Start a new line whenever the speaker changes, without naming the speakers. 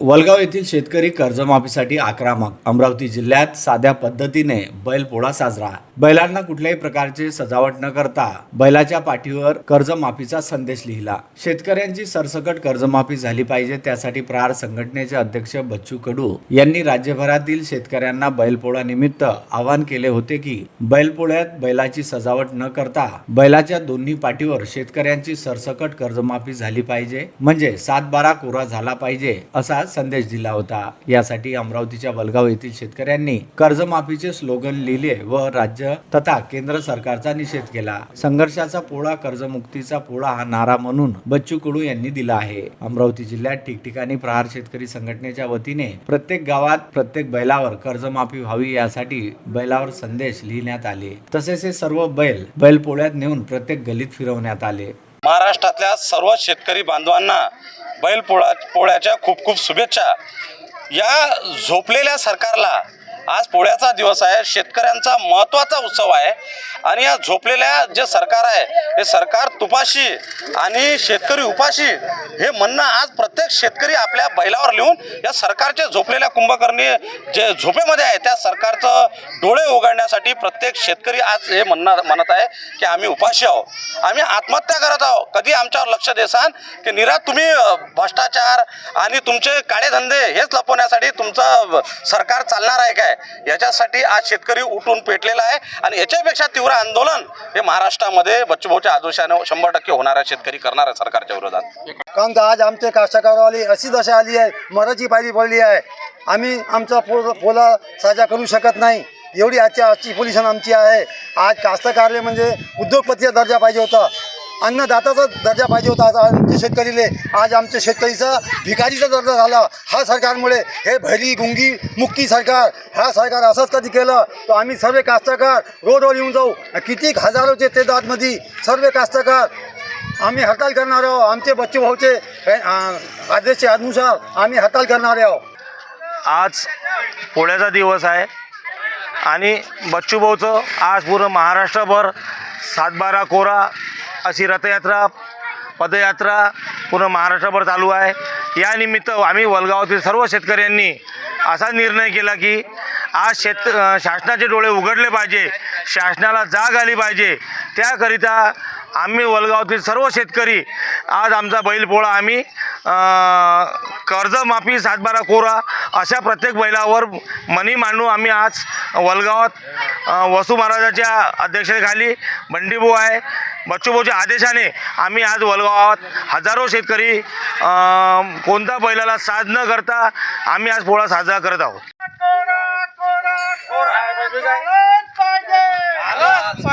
वलगाव येथील शेतकरी कर्जमाफीसाठी आक्रमक अमरावती जिल्ह्यात साध्या पद्धतीने बैलपोळा साजरा. बैलांना कुठल्याही प्रकारचे सजावट न करता बैलाच्या पाठीवर कर्जमाफीचा संदेश लिहिला. शेतकऱ्यांची सरसकट कर्जमाफी झाली पाहिजे त्यासाठी प्रहार संघटनेचे अध्यक्ष बच्चू कडू यांनी राज्यभरातील शेतकऱ्यांना बैलपोळा निमित्त आवाहन केले होते की बैलपोळ्यात बैलाची सजावट न करता बैलाच्या दोन्ही पाठीवर शेतकऱ्यांची सरसकट कर्जमाफी झाली पाहिजे म्हणजे सात बारा कोरा झाला पाहिजे असा संदेश दिला होता. यासाठी अमरावतीच्या वलगाव येथील शेतकऱ्यांनी कर्जमाफीचे स्लोगन लिहिले व राज्य तथा केंद्र सरकारचा निषेध केला. संघर्षाचा पोळा कर्जमुक्तीचा पोळा हा नारा म्हणून बच्चू कडू यांनी दिला आहे. अमरावती जिल्ह्यात ठिकठिकाणी प्रहार शेतकरी संघटनेच्या वतीने प्रत्येक गावात प्रत्येक बैलावर कर्जमाफी व्हावी यासाठी बैलावर संदेश लिहिण्यात आले. तसेच हे सर्व बैल बैलपोळ्यात नेऊन प्रत्येक गलीत फिरवण्यात आले.
महाराष्ट्रातल्या सर्व शेतकरी बांधवांना बैल पोळा पोळ्याच्या खूप खूप शुभेच्छा. या झोपलेल्या सरकारला आज पोळ्याचा दिवस आहे. शेतकऱ्यांचा महत्त्वाचा उत्सव आहे. आणि या झोपलेल्या जे सरकार आहे हे सरकार तुपाशी आणि शेतकरी उपाशी हे म्हणणं आज प्रत्येक शेतकरी आपल्या बैलावर लिहून या सरकारच्या झोपलेल्या कुंभकर्णी जे झोपेमध्ये आहे त्या सरकारचं डोळे उघडण्यासाठी प्रत्येक शेतकरी आज हे म्हणणार म्हणत आहे की आम्ही उपाशी आहोत. आम्ही आत्महत्या करत आहोत. कधी आमच्यावर लक्ष देसान की निरा तुम्ही भ्रष्टाचार आणि तुमचे काळे धंदे हेच लपवण्यासाठी तुमचं सरकार चालणार आहे काय? याच्यासाठी आज शेतकरी उठून पेटलेला आहे आणि याच्यापेक्षा तीव्र आंदोलन हे महाराष्ट्रामध्ये बच्चूभाऊच्या आदोशाने शंभर टक्के होणार आहे शेतकरी करणार आहे सरकारच्या विरोधात.
कारण आज आमचे कास्तकारवाली अशी दशा आली आहे मराठी पायरी पडली आहे. आम्ही आमचा पो पोला साजा करू शकत नाही. एवढी आजची आजची पोलिशन आमची आहे. आज कास्तकारले म्हणजे उद्योगपतीचा दर्जा पाहिजे होता. अन्नदाताचा दर्जा पाहिजे होता. आज आमच्या शेतकरीले आज आमच्या शेतकरीचा भिकारीचा दर्जा झाला. हा सरकारमुळे हे भैरी गुंगी मुक्ती सरकार हा सरकार असंच कधी केलं? तर आम्ही सर्व कास्तकार रोडवर येऊन जाऊ. कितीक हजारोचे तेदातमध्ये सर्व कास्तकार आम्ही हरताल करणार आहोत. आमचे बच्चूभाऊचे भाऊचे अ, अनुसार आम्ही हरताल करणार आहोत.
आज पोळ्याचा दिवस आहे. आणि बच्चूभाऊचं आज पूर्ण महाराष्ट्रभर सातबारा कोरा अशी रथयात्रा पदयात्रा पूर्ण महाराष्ट्रभर चालू आहे. या निमित्त आम्ही वलगावातील सर्व शेतकऱ्यांनी असा निर्णय केला की आज शेत शासनाचे डोळे उघडले पाहिजे शासनाला जाग आली पाहिजे. त्याकरिता आम्ही वलगावातील सर्व शेतकरी आज आमचा बैलपोळा आम्ही कर्जमाफी सातबारा कोरा अशा प्रत्येक बैलावर मनी मांडू आम्ही आज वलगावात वसू महाराजाच्या अध्यक्षतेखाली बंडीबू आहे. बच्चूभाऊच्या आदेशाने आम्ही आज वलगावात हजारो शेतकरी कोणत्या बैलाला साज न करता आम्ही आज पोळा साजरा करत आहोत आलाच